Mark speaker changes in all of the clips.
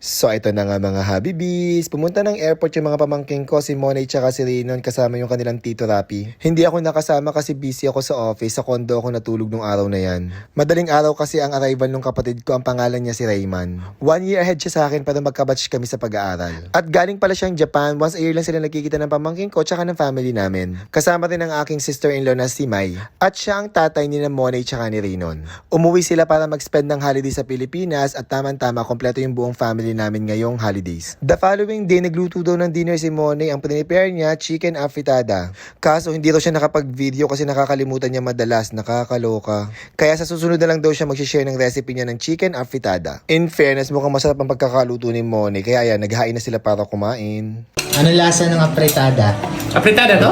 Speaker 1: So ito na nga mga Habibis. Pumunta ng airport yung mga pamangking ko, si Monay tsaka si Raynon kasama yung kanilang tito Rapi. Hindi ako nakasama kasi busy ako sa office. Sa condo ako natulog nung araw na yan. Madaling araw kasi ang arrival ng kapatid ko, ang pangalan niya si Rayman. One year ahead siya sa akin pero magkabatch kami sa pag-aaral. At galing pala siyang Japan, once a year lang sila nakikita ng pamangking ko tsaka ng family namin. Kasama rin ang aking sister-in-law na si Mai. At siya ang tatay ni na Monay tsaka ni Raynon. Umuwi sila para mag-spend ng holiday sa Pilipinas at tama-tama kompleto yung buong family namin ngayong holidays. The following day, nagluto daw ng dinner si Monay. Ang prepare niya, chicken afritada. Kaso hindi raw siya nakapag-video kasi nakakalimutan niya madalas, nakakaloka. Kaya sa susunod na lang daw siya mag-share ng recipe niya ng chicken afritada. In fairness, mukhang masarap ang pagkakaluto ni Monay. Kaya ayan, naghain na sila para kumain.
Speaker 2: Ano lasa ng apretada?
Speaker 3: Apritada to?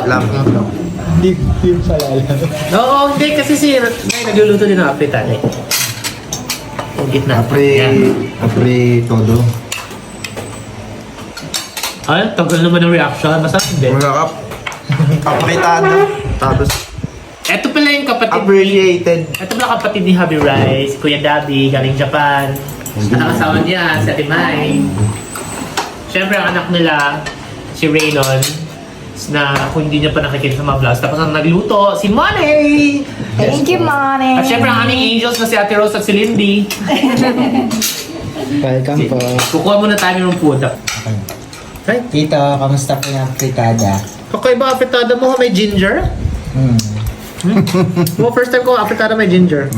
Speaker 2: Hindi, hindi pala alam.
Speaker 3: Oo, hindi kasi si May nagluluto din ng apritada eh. Gitna.
Speaker 4: Apre,
Speaker 3: Yan.
Speaker 4: apre todo.
Speaker 3: Ay, tagal naman ng reaction. Masarap din.
Speaker 4: Masarap. Apretado. Tapos,
Speaker 3: Ito pala yung kapatid ni...
Speaker 4: appreciated.
Speaker 3: Ito pala kapatid ni Happy Rice, Kuya Dabi, galing Japan. At ang asawa niya, si Ate Mai. Siyempre, ang anak nila, si Raynon, na kung hindi niya pa nakikita sa mga vlogs. Tapos ang nagluto, si Money!
Speaker 5: Thank you, Money.
Speaker 3: At syempre, ang aming angels na si Ate Rose at si Lindy.
Speaker 2: Welcome po.
Speaker 3: Kukuha muna tayo ng food. Ay,
Speaker 2: Tito, kamusta po yung apretada?
Speaker 3: kakaiba apritada mo, may ginger?
Speaker 2: Hmm.
Speaker 3: Mo first time ko apritada may ginger.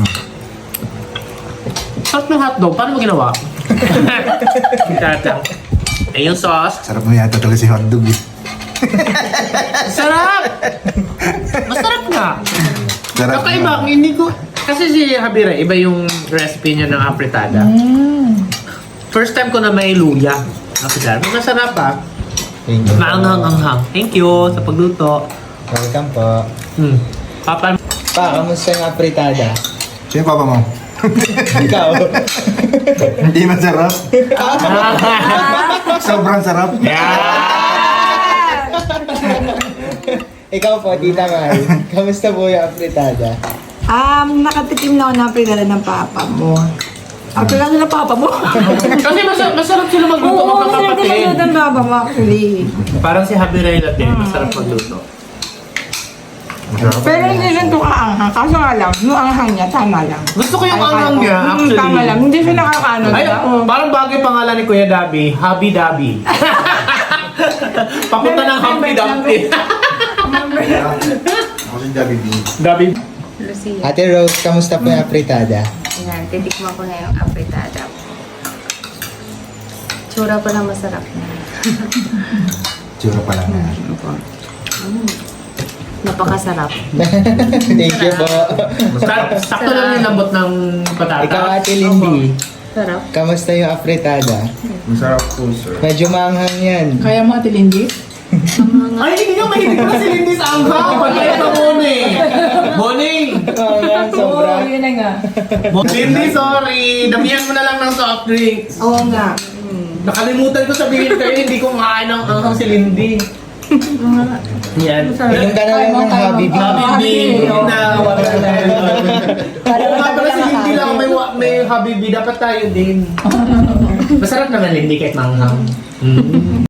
Speaker 3: Sarap ng hotdog, paano mo ginawa? Apritada. Ay, yung sauce.
Speaker 4: Sarap mo yata talaga si hotdog eh.
Speaker 3: Sarap! Masarap nga.
Speaker 4: Sarap.
Speaker 3: Kakaiba, hindi ko... Kasi si Habira, iba yung recipe niya ng apritada. First time ko na may luya. Apritada. Masarap ah.
Speaker 2: Thank you.
Speaker 3: Maanghang-anghang. Thank you sa pagluto.
Speaker 2: Welcome po.
Speaker 3: Hmm. Papa,
Speaker 2: Pa, kamusta yung apretada?
Speaker 4: Sino yung papa mo?
Speaker 2: Ikaw.
Speaker 4: Hindi masarap. Sobrang sarap.
Speaker 2: Ikaw po, Tita Mai. Kamusta po yung apretada?
Speaker 5: Um, nakatikim na ako ng pinala ng papa mo. Ang pinala ng papa mo?
Speaker 3: Kasi masarap, masarap sila magluto
Speaker 5: Oo,
Speaker 3: mga
Speaker 5: masarap din
Speaker 3: kapatid.
Speaker 5: magluto ng papa mo actually.
Speaker 3: Parang si Javi Reyla din, masarap magluto.
Speaker 5: Pero hindi rin ito kaanghang. Kaso nga lang, yung anghang niya, tama lang.
Speaker 3: Gusto ko yung
Speaker 5: Ay,
Speaker 3: anghang niya,
Speaker 5: mm,
Speaker 3: actually.
Speaker 5: Tama lang, hindi siya nakakaano.
Speaker 3: Ay,
Speaker 5: diba? Oo.
Speaker 3: parang bagay pangalan ni Kuya Dabi, Habi Dabi. Papunta ng Humpty Dumpty.
Speaker 4: Javi B.
Speaker 3: Dabi.
Speaker 6: Lucia.
Speaker 2: Ate Rose, kamusta po yung apretada?
Speaker 6: Ayan, titikman ko na yung apritada. Tsura pa lang masarap na.
Speaker 4: Tsura pa lang.
Speaker 6: Napakasarap.
Speaker 2: Thank you po.
Speaker 3: Sa- Sakto lang yung lambot ng patata.
Speaker 2: Ikaw, Ate Lindy.
Speaker 6: Sarap.
Speaker 2: Kamusta yung apretada?
Speaker 4: Masarap po, sir.
Speaker 2: Medyo maanghang yan.
Speaker 5: Kaya mo, Ate Lindy?
Speaker 3: Ay, hindi nga mahilig na si Lindy sa anghang. Pagkaya ka Boning. Boning.
Speaker 2: Maanghang, sobra.
Speaker 5: yun na nga.
Speaker 3: Lindy, sorry. Damihan mo na lang ng soft drinks.
Speaker 5: Oo nga.
Speaker 3: Nakalimutan ko sabihin kayo, hindi ko makain ng anghang si Lindy. Yan.
Speaker 2: Inom ka na lang ng Habibi.
Speaker 3: Habibi. Na, wala na. Oo nga pala si Lindy lang may, may Habibi. Dapat tayo din. Masarap naman Lindy kahit manghang. Mm.